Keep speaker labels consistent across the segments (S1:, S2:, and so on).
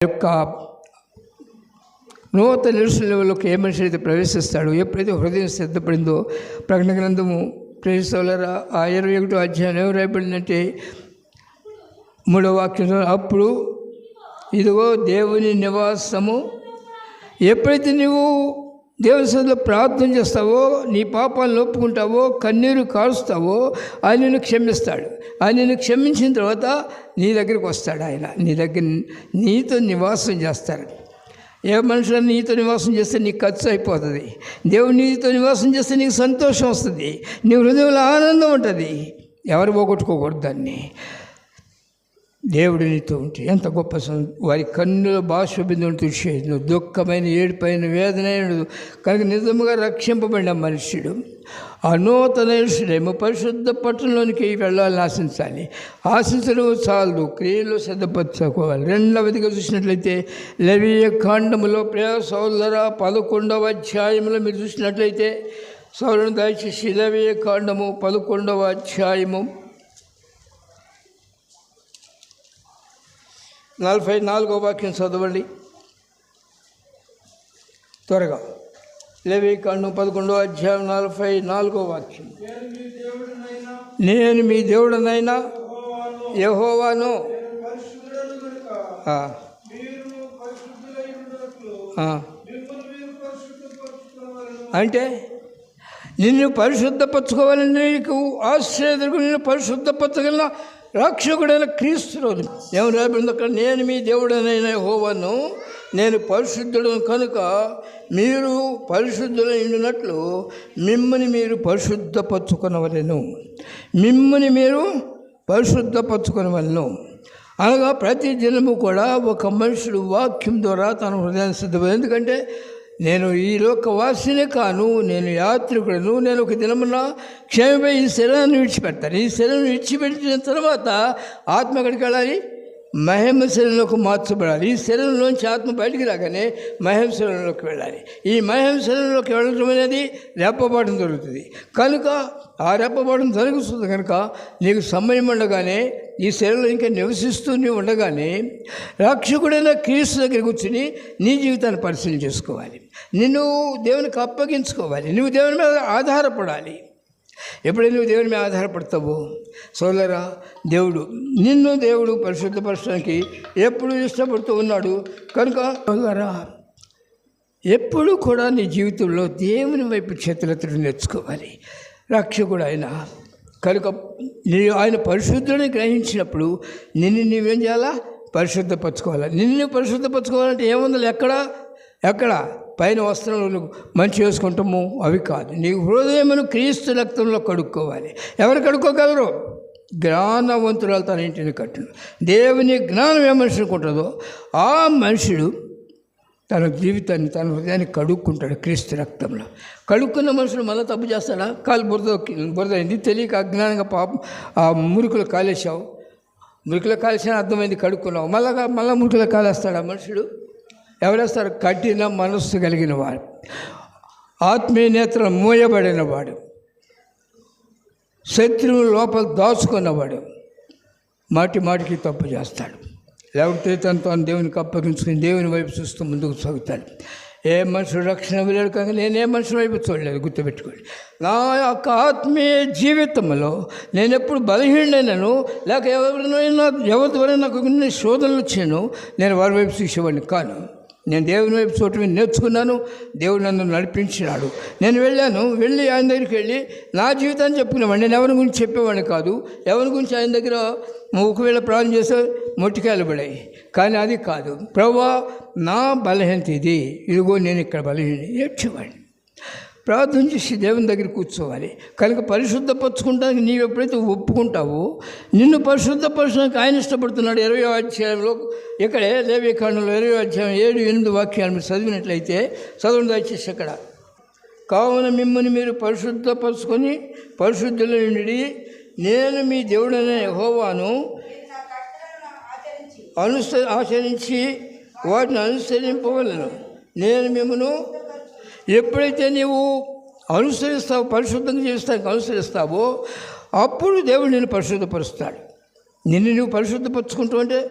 S1: యొక్క నూతన నిరుసలలోకి ఏ మనిషి అయితే ప్రవేశిస్తాడో ఎప్పుడైతే హృదయం సిద్ధపడిందో ప్రకటన గ్రంథము ప్రేసోలరా ఆ ఇరవై ఒకటో అధ్యాయం ఎవరు రాయబడిందంటే మూడో వాక్యం అప్పుడు ఇదిగో దేవుని నివాసము ఎప్పుడైతే నువ్వు దేవుని సన్నిధిలో ప్రార్థన చేస్తావో నీ పాపాలను ఒప్పుకుంటావో కన్నీరు కారుస్తావో ఆయన నిన్ను క్షమిస్తాడు. ఆయన నిన్ను క్షమించిన తర్వాత నీ దగ్గరికి వస్తాడు ఆయన. నీ దగ్గర నీతో నివాసం చేస్తాడు ఏ మనుషులు నీతో నివాసం చేస్తే నీకు ఖర్చు అయిపోతుంది. దేవుడు నీతో నివాసం చేస్తే నీకు సంతోషం వస్తుంది. నీ హృదయంలో ఆనందం ఉంటుంది. ఎవరు పోగొట్టుకోకూడదు దాన్ని. దేవుడు నీతో ఉంటే ఎంత గొప్ప వారి కన్నుల భాష తుడిచేయను దుఃఖమైన ఏడిపోయిన వేదనైనడు కనుక నిజముగా రక్షింపబడిన మనుష్యుడు అనూతన పరిశుద్ధ పట్టణంలోనికి వెళ్ళాలని ఆశించాలి. ఆశించడం చాలదు క్రియలు సిద్ధపరచుకోవాలి. రెండవదిగా చూసినట్లయితే లవీయ కాండములో ప్రియ సోదర పదకొండవ అధ్యాయంలో మీరు చూసినట్లయితే సౌరుని దయచేసి లవీయ కాండము పదకొండవ అధ్యాయము నలభై నాలుగో వాక్యం చదవండి. త్వరగా. లేవి కాండం పదకొండో అధ్యాయం నలభై నాలుగో వాక్యం. నేను మీ దేవుడనైనా యహోవాను. అంటే నిన్ను పరిశుద్ధపరచుకోవాలని నీకు ఆశ్రయదుకు నిన్ను పరిశుద్ధపరచగలిగిన రక్షకుడైన క్రీస్తు రోజు. రాబడింది అక్కడ నేను మీ దేవుడనైన హోవను నేను పరిశుద్ధుడను కనుక మీరు పరిశుద్ధులైనట్లు మిమ్మల్ని మీరు పరిశుద్ధపరచుకునవలను. మిమ్మల్ని మీరు పరిశుద్ధపరచుకునవలను. అనగా ప్రతి దినము కూడా ఒక మనుషుడు వాక్యం ద్వారా తన హృదయాన్ని సిద్ధమైంది ఎందుకంటే నేను ఈ లోకవాసినే కాను నేను యాత్రికుడను నేను ఒక దినమున క్షేమపై ఈ శరీరాన్ని విడిచిపెడతాను. ఈ శరీరం విడిచిపెట్టిన తర్వాత ఆత్మ ఎక్కడికి వెళ్ళాలి? మహిమ శరీరంలోకి మార్చబడాలి ఈ శరీరంలోంచి ఆత్మ బయటికి రాగానే మహిమ శరీరంలోకి వెళ్ళాలి. ఈ మహిమ శరీరంలోకి వెళ్ళడం అనేది రెప్పబడడం జరుగుతుంది. కనుక ఆ రెప్పబడడం జరుగుతుంది కనుక నీకు సమయం ఉండగానే ఈ శరీరంలో ఇంకా నివసిస్తూ నీవు ఉండగానే రక్షకుడైన క్రీస్తు దగ్గర కూర్చుని నీ జీవితాన్ని పరిశీలన చేసుకోవాలి. నిన్ను దేవునికి అప్పగించుకోవాలి. నువ్వు దేవుని మీద ఆధారపడాలి. ఎప్పుడైనా నువ్వు దేవుని మీద ఆధారపడతావు? సోదరా దేవుడు నిన్ను దేవుడు పరిశుద్ధపరచడానికి ఎప్పుడు ఇష్టపడుతూ ఉన్నాడు? కనుక సోదరా ఎప్పుడు కూడా నీ జీవితంలో దేవుని వైపు చేతులెత్తడం నేర్చుకోవాలి. రక్షకుడు ఆయన. కనుక నీ ఆయన పరిశుద్ధుని గ్రహించినప్పుడు నిన్ను నీవేం చేయాలా? పరిశుద్ధపరచుకోవాలి. నిన్ను పరిశుద్ధపరచుకోవాలంటే ఏముంది ఎక్కడ? ఎక్కడ? పైన వస్త్రములు మంచి వేసుకుంటాము? అవి కాదు. నీ హృదయమును క్రీస్తు రక్తంలో కడుక్కోవాలి. ఎవరు కడుక్కోగలరు? జ్ఞానవంతురాలు తన ఇంటిని కట్టును దేవుని జ్ఞానం ఏ మనిషికి ఉంటుందో ఆ మనుషుడు తన జీవితాన్ని తన హృదయాన్ని కడుక్కుంటాడు క్రీస్తు రక్తంలో. కడుక్కున్న మనుషులు మళ్ళీ తప్పు చేస్తాడా? కాలు బురద బురద అయింది తెలియక అజ్ఞానంగా పాపం ఆ మురుకులు కాలేసావు మురుకులు కాలేసిన అర్థమైంది కడుక్కున్నావు. మళ్ళా మళ్ళీ మురుకులు కాలేస్తాడా మనుషుడు? ఎవరేస్తారు? కఠిన మనస్సు కలిగిన వాడు. ఆత్మీయ నేత్రం మూయబడిన వాడు. శత్రువు లోపల దాచుకున్నవాడు మాటి మాటికి తప్పు చేస్తాడు. లేకపోతే తను తాను దేవునికి అప్పగించుకుని దేవుని వైపు చూస్తూ ముందుకు సాగుతాడు. ఏ మనుషుడు రక్షణ వెళ్ళాడు కనుక నేను ఏ మనుషుల వైపు చూడలేదు? గుర్తుపెట్టుకోండి. నా యొక్క ఆత్మీయ జీవితంలో నేను ఎప్పుడు బలహీనను లేక ఎవరినైనా ఎవరి నాకు కొన్ని శోధనలు వచ్చాను నేను వారి వైపు చూసేవాడిని కాను. నేను దేవుని వైపు చూడటం నేర్చుకున్నాను దేవుడు నన్ను నడిపించినాడు. నేను వెళ్ళాను వెళ్ళి ఆయన దగ్గరికి వెళ్ళి నా జీవితాన్ని చెప్పుకునేవాడిని. నేను ఎవరి గురించి చెప్పేవాడిని కాదు. ఎవరి గురించి ఆయన దగ్గర ఒకవేళ ప్రాణం చేస్తే మొట్టికాయలు పడాయి. కానీ అది కాదు. ప్రభా నా బలహీనత ఇది. ఇదిగో నేను ఇక్కడ బలహీన ఏడ్చేవాడిని. ప్రార్థన చేసి దేవుని దగ్గర కూర్చోవాలి. కనుక పరిశుద్ధపరచుకుంటానికి నీవు ఎప్పుడైతే ఒప్పుకుంటావో నిన్ను పరిశుద్ధపరచడానికి ఆయన ఇష్టపడుతున్నాడు. ఇరవై అధ్యాయంలో ఇక్కడే దేవీకాండంలో ఇరవై అధ్యాయం ఏడు ఎనిమిది వాక్యాలు మీరు చదివినట్లయితే చదవడం దయచేసి ఇక్కడ కావున మిమ్మల్ని మీరు పరిశుద్ధపరచుకొని పరిశుద్ధుల నుండి నేను మీ దేవుడనే హోవాను అనుస ఆచరించి వాటిని అనుసరింపవలను. నేను మిమ్మను ఎప్పుడైతే నీవు అనుసరిస్తావు పరిశుద్ధంగా చేస్తానికి అనుసరిస్తావో అప్పుడు దేవుడు నిన్ను పరిశుద్ధపరుస్తాడు. నిన్ను నువ్వు పరిశుద్ధపరచుకుంటూ అంటే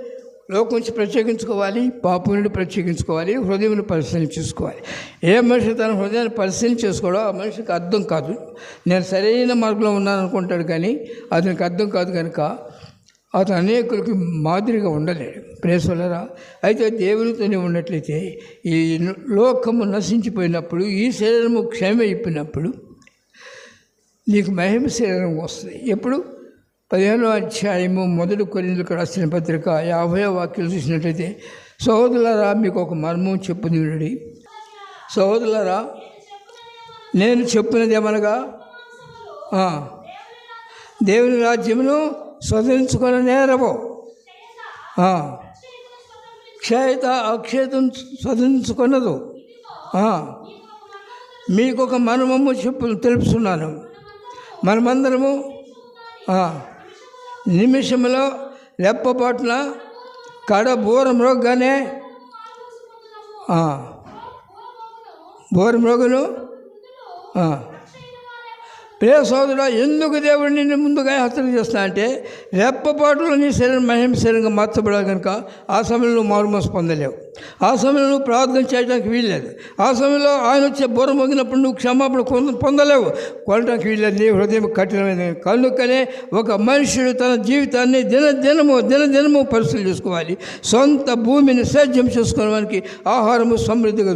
S1: లోకం నుంచి ప్రత్యేకించుకోవాలి పాపం నుండి ప్రత్యేకించుకోవాలి హృదయం పరిశీలన చేసుకోవాలి. ఏ మనిషి తన హృదయాన్ని పరిశీలన చేసుకోవడం ఆ మనిషికి అర్థం కాదు. నేను సరైన మార్గంలో ఉన్నాను అనుకుంటాడు కానీ అతనికి అర్థం కాదు కనుక అతను అనేకులకి మాదిరిగా ఉండలేడు. ప్రేసలరా అయితే దేవునితోనే ఉన్నట్లయితే ఈ లోకము నశించిపోయినప్పుడు ఈ శరీరము క్షయమైపోయినప్పుడు నీకు మహిమ శరీరం వస్తుంది. ఎప్పుడు? పదిహేనో అధ్యాయము మొదటి కొరిందులకు రాసిన పత్రిక యాభై వాక్యాలు చూసినట్లయితే సహోదరులారా మీకు ఒక మర్మం చెప్పుది సహోదరరా నేను చెప్పినది ఏమనగా? దేవుని రాజ్యమును స్వదించుకుని నేరము. క్షేత క్షయత అక్షయతం మీకు ఒక మర్మము చెప్పు తెలుపుతున్నాను. మనమందరము నిమిషంలో రెప్పపాటున కడ బోర మ్రోగ్గానే బోర మ్రోగును ప్రియ సోదరుడు ఎందుకు దేవుడు నిన్ను ముందుగా హత్య చేస్తున్నా అంటే రెప్పపాటులో నీ శరీరం మహిమ శరీరంగా మార్చబడాలి కనుక ఆ సమయంలో మారుమస్ మారుమోస పొందలేవు ఆ సమయంలో నువ్వు ప్రార్థన చేయడానికి వీల్లేదు. ఆ సమయంలో ఆయన వచ్చే బుర్ర మోగినప్పుడు నువ్వు క్షమాపణ పొందలేవు. కొనడానికి వీల్లేదు. నీ హృదయం కఠినమైన కనుకనే ఒక మనుషుడు తన జీవితాన్ని దినదినము దినదినము పరిశీలన చేసుకోవాలి. సొంత భూమిని సేద్యం చేసుకోవడానికి ఆహారము సమృద్ధిగా